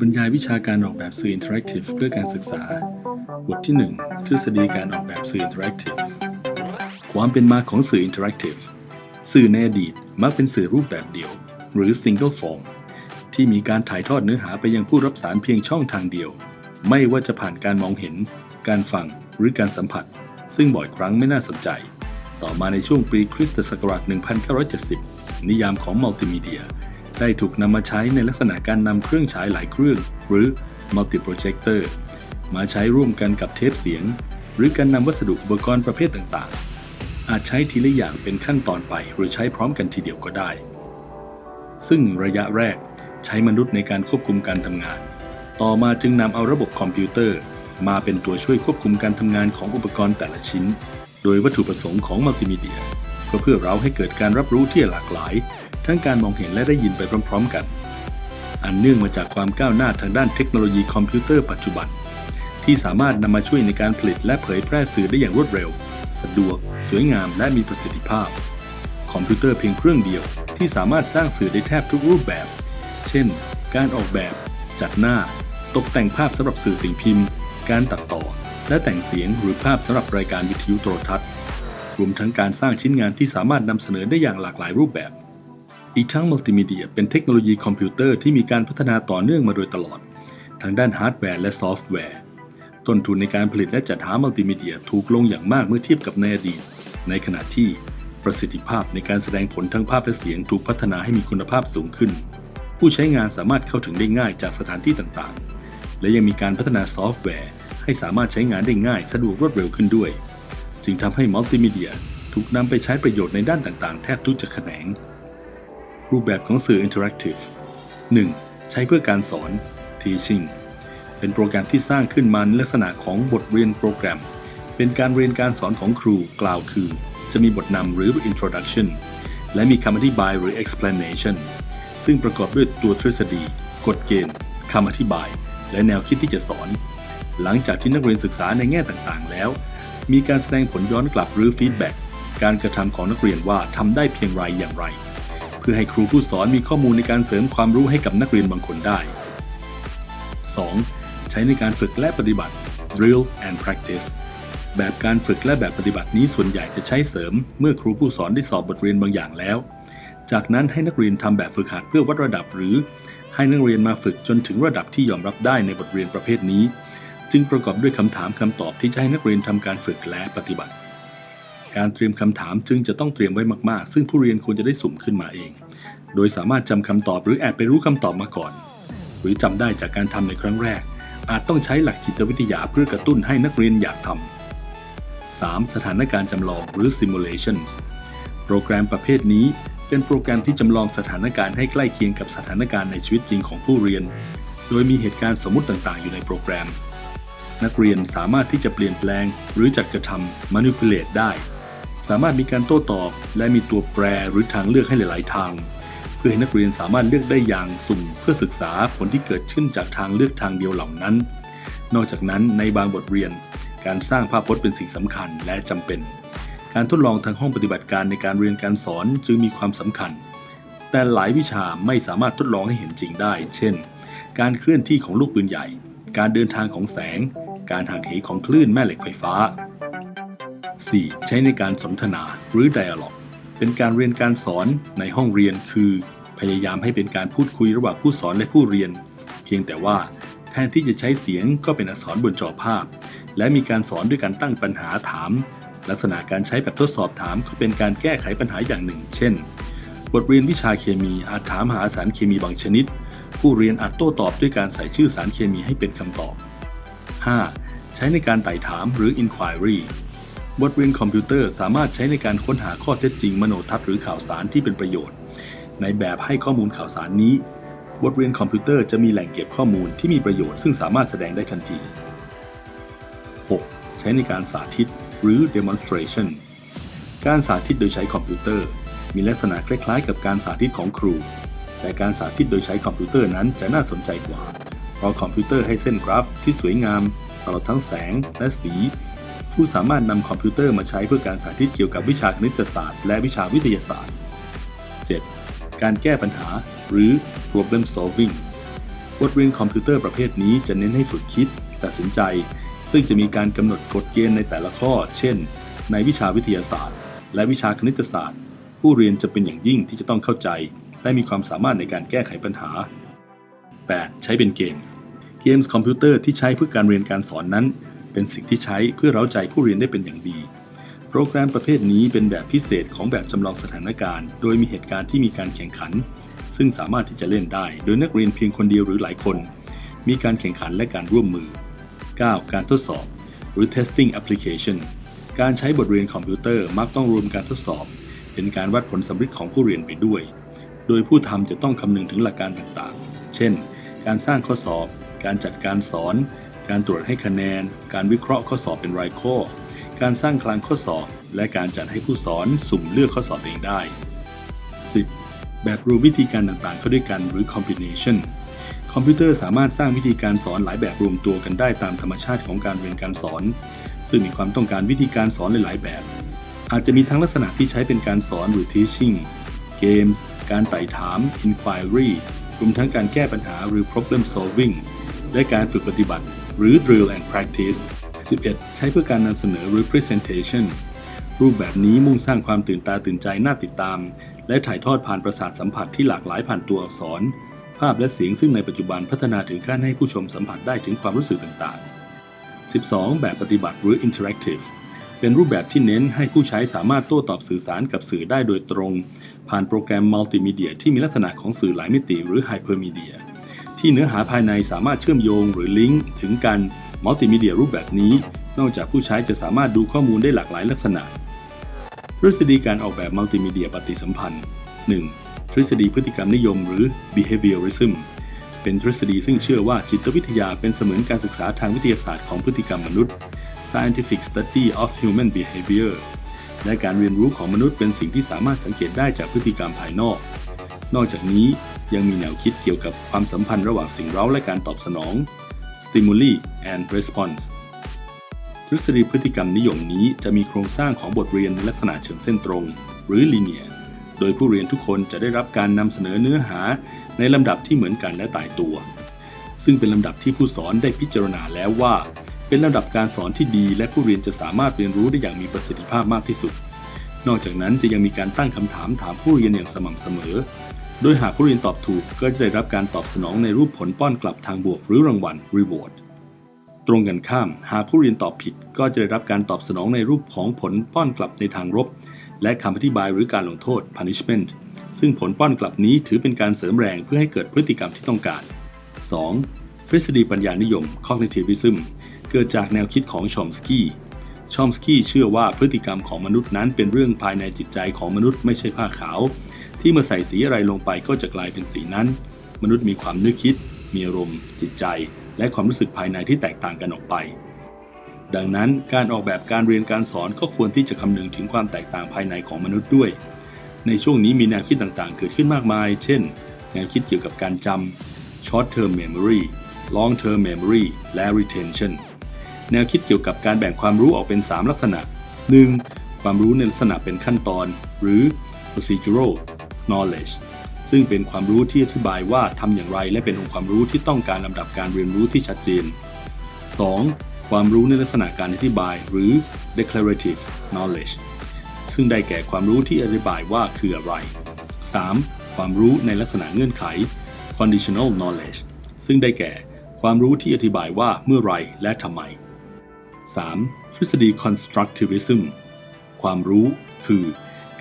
บรรยายวิชาการออกแบบสื่ออินเทอร์แอคทีฟเพื่อการศึกษา บทที่ 1 ทฤษฎีการออกแบบสื่ออินเทอร์แอคทีฟความเป็นมาของสื่ออินเทอร์แอคทีฟสื่อในอดีตมักเป็นสื่อรูปแบบเดียว หรือ single form ที่มีการถ่ายทอดเนื้อหาไปยังผู้รับสารเพียงช่องทางเดียว ไม่ว่าจะผ่านการมองเห็น การฟังหรือการสัมผัส ซึ่งบ่อยครั้งไม่น่าสนใจ ต่อมาในช่วงปีคริสตศักราช1970 นิยามของมัลติมีเดีย ได้ถูกนำมาใช้ในลักษณะการนำเครื่องฉายหลายเครื่อง หรือ multi projector มาใช้ร่วมกันกับเทปเสียง หรือการนำวัสดุอุปกรณ์ประเภทต่างๆ อาจใช้ทีละอย่างเป็นขั้นตอนไป หรือใช้พร้อมกันทีเดียวก็ได้ ซึ่งระยะแรกใช้มนุษย์ในการควบคุมการทำงาน ต่อมาจึงนำเอาระบบคอมพิวเตอร์ มาเป็นตัวช่วยควบคุมการทำงานของอุปกรณ์แต่ละชิ้น โดยวัตถุประสงค์ของมัลติมีเดีย ก็เพื่อเราให้เกิดการรับรู้ที่หลากหลาย ทั้งการมองเห็นและได้ยินไปพร้อม ๆ กัน อันเนื่องมาจากความก้าวหน้าทางด้านเทคโนโลยีคอมพิวเตอร์ปัจจุบัน ที่สามารถนำมาช่วยในการผลิตและเผยแพร่สื่อได้อย่างรวดเร็ว สะดวก สวยงาม และมีประสิทธิภาพ คอมพิวเตอร์เพียงเครื่องเดียวที่สามารถสร้างสื่อได้แทบทุกรูปแบบ เช่น การออกแบบ จัดหน้า ตกแต่งภาพสำหรับสื่อสิ่งพิมพ์ การตัดต่อ และแต่งเสียงหรือภาพสำหรับรายการวิทยุโทรทัศน์รวมทั้งการสร้างชิ้นงานที่สามารถนำเสนอได้อย่างหลากหลายรูปแบบ อีกทั้งมัลติมีเดียเป็นเทคโนโลยีคอมพิวเตอร์ที่มีการพัฒนาต่อเนื่องมาโดยตลอด ทั้งด้านฮาร์ดแวร์และซอฟต์แวร์ ต้นทุนในการผลิตและจัดหามัลติมีเดียถูกลงอย่างมากเมื่อเทียบกับในอดีต ในขณะที่ประสิทธิภาพในการแสดงผลทั้งภาพและเสียงถูกพัฒนาให้มีคุณภาพสูงขึ้น ผู้ใช้งานสามารถเข้าถึงได้ง่ายจากสถานที่ต่างๆ และยังมีการพัฒนาซอฟต์แวร์ ให้สามารถใช้งานได้ง่ายสะดวกรวดเร็วขึ้นด้วย จึงทำให้มัลติมีเดียถูกนำไปใช้ประโยชน์ในด้านต่างๆ แทบทุกจะแขนง รูปแบบของสื่ออินเทอร์แอคทีฟ 1. ใช้เพื่อการสอน teaching เป็นโปรแกรมที่สร้างขึ้นมาในลักษณะของบทเรียนโปรแกรม เป็นการเรียนการสอนของครูกล่าวคือ จะมีบทนำหรือ introduction และมีคำอธิบายหรือ explanation ซึ่งประกอบด้วยตัวทฤษฎี กฎเกณฑ์คำอธิบาย และแนวคิดที่จะสอน หลังจากที่นักเรียนศึกษาในแง่ต่างๆ แล้ว มีการแสดงผลย้อนกลับหรือ feedback การกระทำของนักเรียนว่าทำได้เพียงไรอย่างไร เพื่อให้ครูผู้สอนมีข้อมูลในการเสริมความรู้ให้กับนักเรียนบางคนได้ 2. ใช้ในการฝึกและปฏิบัติ drill and practice แบบการฝึกและแบบปฏิบัตินี้ส่วนใหญ่จะใช้เสริม เมื่อครูผู้สอนได้สอบบทเรียนบางอย่างแล้ว จากนั้นให้นักเรียนทำแบบฝึกหัดเพื่อวัดระดับหรือ ให้นักเรียนมาฝึกจนถึงระดับที่ยอมรับได้ในบทเรียนประเภทนี้ จึงประกอบด้วยคำถามคำตอบที่จะให้นักเรียนทำการฝึกและปฏิบัติ การเตรียมคำถามจึงจะต้องเตรียมไว้มากๆ ซึ่งผู้เรียนควรจะได้สุ่มขึ้นมาเอง โดยสามารถจำคำตอบหรือแอบไปรู้คำตอบมาก่อน หรือจำได้จากการทำในครั้งแรก อาจต้องใช้หลักจิตวิทยาเพื่อกระตุ้นให้นักเรียนอยากทำ 3. สถานการณ์จำลองหรือ simulations โปรแกรมประเภทนี้เป็นโปรแกรมที่จำลองสถานการณ์ให้ใกล้เคียงกับสถานการณ์ในชีวิตจริงของผู้เรียน โดยมีเหตุการณ์สมมุติต่างๆ อยู่ในโปรแกรม นักเรียนสามารถที่จะเปลี่ยนแปลงหรือจัดกระทำ manipulate ได้ สามารถมีการโต้ตอบ และมีตัวแปรหรือทางเลือกให้หลาย ๆ ทาง เพื่อให้นักเรียนสามารถเลือกได้อย่างสุ่มเพื่อศึกษาผลที่เกิดขึ้นจากทางเลือกทางเดียวเหล่านั้น นอกจากนั้นในบางบทเรียน การสร้างภาพพจน์เป็นสิ่งสำคัญและจำเป็น การทดลองทางห้องปฏิบัติการในการเรียนการสอนจึงมีความสำคัญ แต่หลายวิชาไม่สามารถทดลองให้เห็นจริงได้ เช่น การเคลื่อนที่ของลูกปืนใหญ่ การเดินทางของแสง การห่างเหของคลื่นแม่เหล็กไฟฟ้า 4. ใช้ในการสนทนาหรือ dialogue เป็นการเรียนการสอนในห้องเรียนคือ พยายามให้เป็นการพูดคุยระหว่างผู้สอนและผู้เรียน เพียงแต่ว่าแทนที่จะใช้เสียงก็เป็นอักษรบนจอภาพ และมีการสอนด้วยการตั้งปัญหาถาม ลักษณะการใช้แบบทดสอบถามก็เป็นการแก้ไขปัญหาอย่างหนึ่ง เช่น บทเรียนวิชาเคมีอาจถามหาสารเคมีบางชนิด ผู้เรียนอาจโต้ตอบด้วยการใส่ชื่อสารเคมีให้เป็นคำตอบ 5. ใช้ในการไต่ถามหรือ inquiry บทเรียนคอมพิวเตอร์สามารถใช้ในการค้นหาข้อเท็จจริงมโนทัศน์หรือข่าวสารที่เป็นประโยชน์ ในแบบให้ข้อมูลข่าวสารนี้ บทเรียนคอมพิวเตอร์จะมีแหล่งเก็บข้อมูลที่มีประโยชน์ซึ่งสามารถแสดงได้ทันที 6. ใช้ในการสาธิตหรือ demonstration การสาธิตโดยใช้คอมพิวเตอร์ มีลักษณะคล้ายๆ กับการสาธิตของครู แต่การสาธิตโดยใช้คอมพิวเตอร์นั้นจะน่าสนใจกว่า เพราะคอมพิวเตอร์ให้เส้นกราฟที่สวยงามตลอดทั้งแสงและสี ผู้สามารถนำคอมพิวเตอร์มาใช้เพื่อการสาธิตเกี่ยวกับวิชาคณิตศาสตร์ และวิชาวิทยาศาสตร์ 7. การแก้ปัญหา หรือ problem solving บทเรียนคอมพิวเตอร์ประเภทนี้จะเน้นให้ฝึกคิด ตัดสินใจ ซึ่งจะมีการกำหนดกฎเกณฑ์ในแต่ละข้อ เช่น ในวิชาวิทยาศาสตร์ และวิชาคณิตศาสตร์ ผู้เรียนจะเป็นอย่างยิ่งที่จะต้องเข้าใจ และมีความสามารถในการแก้ไขปัญหา 8. ใช้เป็นเกมส์ เกมส์คอมพิวเตอร์ที่ใช้เพื่อการเรียนการสอนนั้น เป็นสิ่งที่ใช้เพื่อเร้าใจผู้เรียนได้เป็นอย่างดี โปรแกรมประเภทนี้เป็นแบบพิเศษของแบบจำลองสถานการณ์ โดยมีเหตุการณ์ที่มีการแข่งขัน ซึ่งสามารถที่จะเล่นได้ โดยนักเรียนเพียงคนเดียวหรือหลายคน มีการแข่งขันและการร่วมมือ 9. การทดสอบ หรือ testing application การใช้บทเรียนคอมพิวเตอร์มักต้องรวมการทดสอบ เป็นการวัดผลสำเร็จของผู้เรียนไปด้วย โดยผู้ทำจะต้องคำนึงถึงหลักการต่างๆ เช่น การสร้างข้อสอบ การจัดการสอน การตรวจให้คะแนน การวิเคราะห์ข้อสอบเป็นรายข้อ การสร้างคลังข้อสอบ และการจัดให้ผู้สอนสุ่มเลือกข้อสอบเองได้ 10. แบบรวมวิธีการต่างๆ เข้าด้วยกันหรือ combination คอมพิวเตอร์สามารถสร้างวิธีการสอนหลายแบบรวมตัวกันได้ตามธรรมชาติของการเรียนการสอน ซึ่งมีความต้องการวิธีการสอนหลาย ๆ แบบ อาจจะมีทั้งลักษณะที่ใช้เป็นการสอนหรือ teaching games การไต่ถาม inquiry รวมทั้งการแก้ปัญหาหรือ problem solving และการฝึกปฏิบัติ หรือ drill and practice 11. ใช้เพื่อการนำเสนอหรือ presentation รูปแบบนี้มุ่งสร้างความตื่นตาตื่นใจน่าติดตาม และถ่ายทอดผ่านประสาทสัมผัสที่หลากหลายผ่านตัวอักษร ภาพและเสียงซึ่งในปัจจุบันพัฒนาถึงขั้นให้ผู้ชมสัมผัสได้ถึงความรู้สึกต่างๆ 12. แบบปฏิบัติหรือ interactive เป็นรูปแบบที่เน้นให้ผู้ใช้สามารถโต้ตอบสื่อสารกับสื่อได้โดยตรง ผ่านโปรแกรมมัลติมีเดียที่มีลักษณะของสื่อหลายมิติหรือไฮเปอร์มีเดีย ที่เนื้อหาภายในสามารถเชื่อมโยงหรือลิงก์ถึงกันมัลติมีเดียรูปแบบนี้ นอกจากผู้ใช้จะสามารถดูข้อมูลได้หลากหลายลักษณะทฤษฎีการออกแบบมัลติมีเดียปฏิสัมพันธ์ 1. ทฤษฎีพฤติกรรมนิยมหรือ behaviorism เป็นทฤษฎีซึ่งเชื่อว่าจิตวิทยาเป็นเสมือนการศึกษาทางวิทยาศาสตร์ของพฤติกรรมมนุษย์ scientific study of human behavior และการเรียนรู้ของมนุษย์เป็นสิ่งที่สามารถสังเกตได้จากพฤติกรรมภายนอก นอกจากนี้ยังมีแนวคิดเกี่ยวกับความสัมพันธ์ระหว่างสิ่งเร้าและการตอบสนอง stimuli and response ทฤษฎีพฤติกรรมนิยมนี้จะมีโครงสร้างของบทเรียนในลักษณะเชิงเส้นตรง หรือ linear โดยผู้เรียนทุกคนจะได้รับการนำเสนอเนื้อหาในลำดับที่เหมือนกันและตายตัว ซึ่งเป็นลำดับที่ผู้สอนได้พิจารณาแล้วว่า เป็นลำดับการสอนที่ดีและผู้เรียนจะสามารถเรียนรู้ได้อย่างมีประสิทธิภาพมากที่สุด นอกจากนั้นจะยังมีการตั้งคำถามถามผู้เรียนอย่างสม่ำเสมอ โดยหากผู้เรียนตอบถูกก็จะได้รับการตอบสนองในรูปผลป้อนกลับทางบวกหรือรางวัล reward ตรงกันข้าม หากผู้เรียนตอบผิดก็จะได้รับการตอบสนองในรูปของผลป้อนกลับในทางลบและคำอธิบายหรือการลงโทษ punishment ซึ่งผลป้อนกลับนี้ถือเป็นการเสริมแรงเพื่อให้เกิดพฤติกรรมที่ต้องการ 2. ทฤษฎีปัญญานิยม cognitivism เกิดจากแนวคิดของชอมสกี้ ชอมสกี้เชื่อว่าพฤติกรรมของมนุษย์นั้นเป็นเรื่องภายในจิตใจของมนุษย์ไม่ใช่ผ้าขาว ที่เมื่อใส่สีอะไรลงไปก็จะกลายเป็นสีนั้น มนุษย์มีความนึกคิด มีอารมณ์ จิตใจ และความรู้สึกภายในที่แตกต่างกันออกไป ดังนั้นการออกแบบการเรียนการสอนก็ควรที่จะคำนึงถึงความแตกต่างภายในของมนุษย์ด้วย ในช่วงนี้มีแนวคิดต่างๆ เกิดขึ้นมากมาย เช่น แนวคิดเกี่ยวกับการจำ short term memory long term memory และ retention แนวคิดเกี่ยวกับการแบ่งความรู้ออกเป็น 3 ลักษณะ 1. ความรู้ในลักษณะเป็นขั้นตอน หรือ procedural knowledge ซึ่งเป็นความรู้ที่อธิบายว่าทำอย่างไร และเป็นองค์ความรู้ที่ต้องการลำดับการเรียนรู้ที่ชัดเจน 2. ความรู้ในลักษณะการอธิบาย หรือ declarative knowledge ซึ่งได้แก่ความรู้ที่อธิบายว่าคืออะไร 3. ความรู้ในลักษณะเงื่อนไข conditional knowledge ซึ่งได้แก่ความรู้ที่อธิบายว่าเมื่อไรและทำไม 3. ทฤษฎี constructivism ความรู้คือ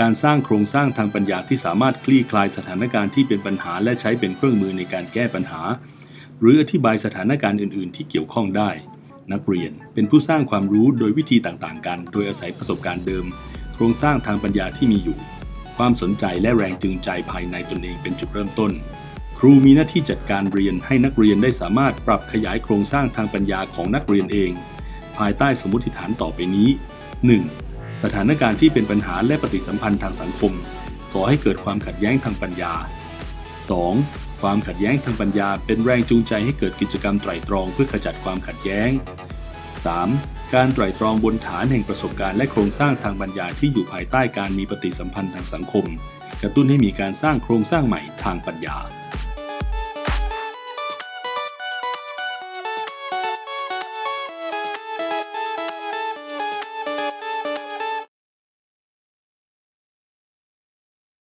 การสร้างโครงสร้างทางปัญญาที่สามารถคลี่คลายสถานการณ์ที่เป็นปัญหาและใช้เป็นเครื่องมือในการแก้ปัญหา หรืออธิบายสถานการณ์อื่น ๆ ที่เกี่ยวข้องได้ นักเรียนเป็นผู้สร้างความรู้โดยวิธีต่างๆ กัน โดยอาศัยประสบการณ์เดิม โครงสร้างทางปัญญาที่มีอยู่ ความสนใจและแรงจูงใจภายในตนเองเป็นจุดเริ่มต้นครูมีหน้าที่จัดการเรียนให้นักเรียนได้สามารถปรับขยายโครงสร้างทางปัญญาของนักเรียนเอง ภายใต้สมมติฐานต่อไปนี้ 1. สถานการณ์ที่เป็นปัญหาและปฏิสัมพันธ์ทางสังคมก่อให้เกิดความขัดแย้งทางปัญญา 2. ความขัดแย้งทางปัญญาเป็นแรงจูงใจให้เกิดกิจกรรมไตร่ตรองเพื่อขจัดความขัดแย้ง 3. การไตร่ตรองบนฐานแห่งประสบการณ์และโครงสร้างทางปัญญาที่อยู่ภายใต้การมีปฏิสัมพันธ์ทางสังคม กระตุ้นให้มีการสร้างโครงสร้างใหม่ทางปัญญา